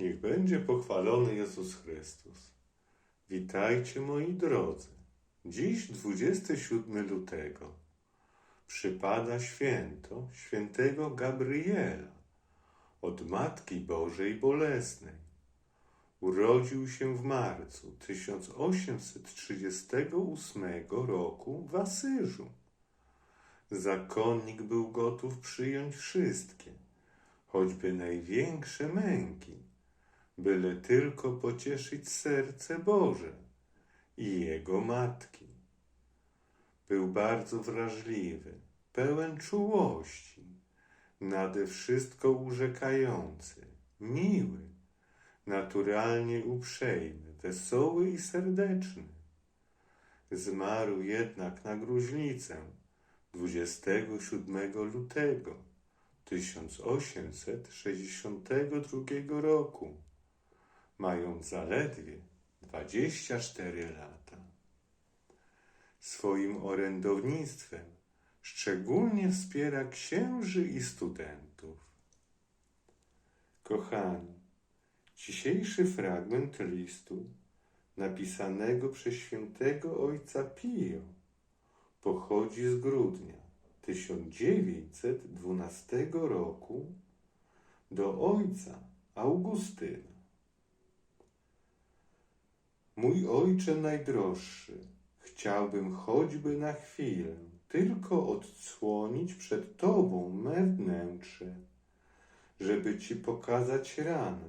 Niech będzie pochwalony Jezus Chrystus. Witajcie moi drodzy. Dziś 27 lutego przypada święto świętego Gabriela od Matki Bożej Bolesnej. Urodził się w marcu 1838 roku w Asyżu. Zakonnik był gotów przyjąć wszystkie, choćby największe męki, byle tylko pocieszyć serce Boże i jego matki. Był bardzo wrażliwy, pełen czułości, nade wszystko urzekający, miły, naturalnie uprzejmy, wesoły i serdeczny. Zmarł jednak na gruźlicę 27 lutego 1862 roku, mając zaledwie 24 lata. Swoim orędownictwem szczególnie wspiera księży i studentów. Kochani, dzisiejszy fragment listu napisanego przez świętego ojca Pio pochodzi z grudnia 1912 roku do ojca Augustyna. Mój ojcze najdroższy, chciałbym choćby na chwilę tylko odsłonić przed Tobą me wnętrze, żeby Ci pokazać ranę,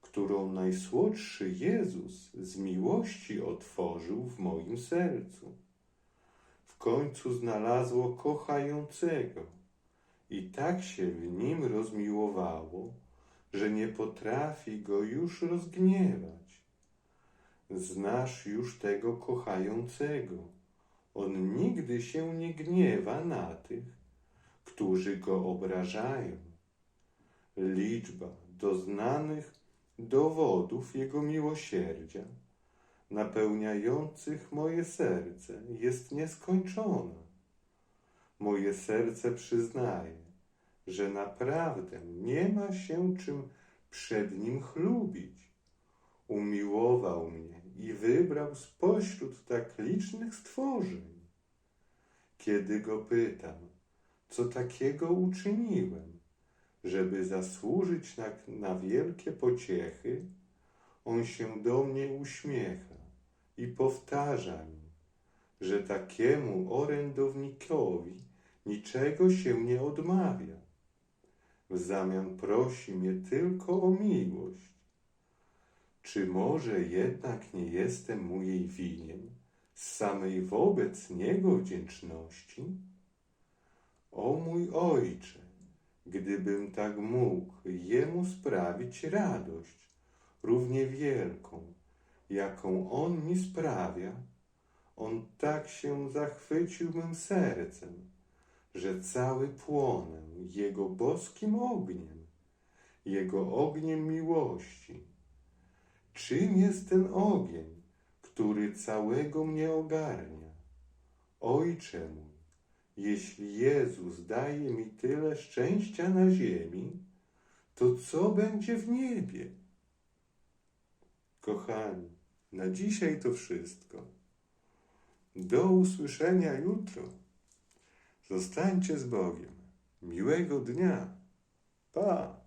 którą najsłodszy Jezus z miłości otworzył w moim sercu. W końcu znalazło kochającego i tak się w nim rozmiłowało, że nie potrafi go już rozgniewać. Znasz już tego kochającego. On nigdy się nie gniewa na tych, którzy go obrażają. Liczba doznanych dowodów jego miłosierdzia, napełniających moje serce, jest nieskończona. Moje serce przyznaje, że naprawdę nie ma się czym przed nim chlubić. Umiłował mnie i wybrał spośród tak licznych stworzeń. Kiedy go pytam, co takiego uczyniłem, żeby zasłużyć na, na wielkie pociechy, on się do mnie uśmiecha i powtarza mi, że takiemu orędownikowi niczego się nie odmawia. W zamian prosi mnie tylko o miłość. Czy może jednak nie jestem mu jej winien z samej wobec niego wdzięczności? O mój ojcze, gdybym tak mógł jemu sprawić radość, równie wielką, jaką on mi sprawia, on tak się zachwycił mym sercem, że cały płonę jego boskim ogniem, jego ogniem miłości. Czym jest ten ogień, który całego mnie ogarnia? Ojcze mój, jeśli Jezus daje mi tyle szczęścia na ziemi, to co będzie w niebie? Kochani, na dzisiaj to wszystko. Do usłyszenia jutro. Zostańcie z Bogiem. Miłego dnia. Pa!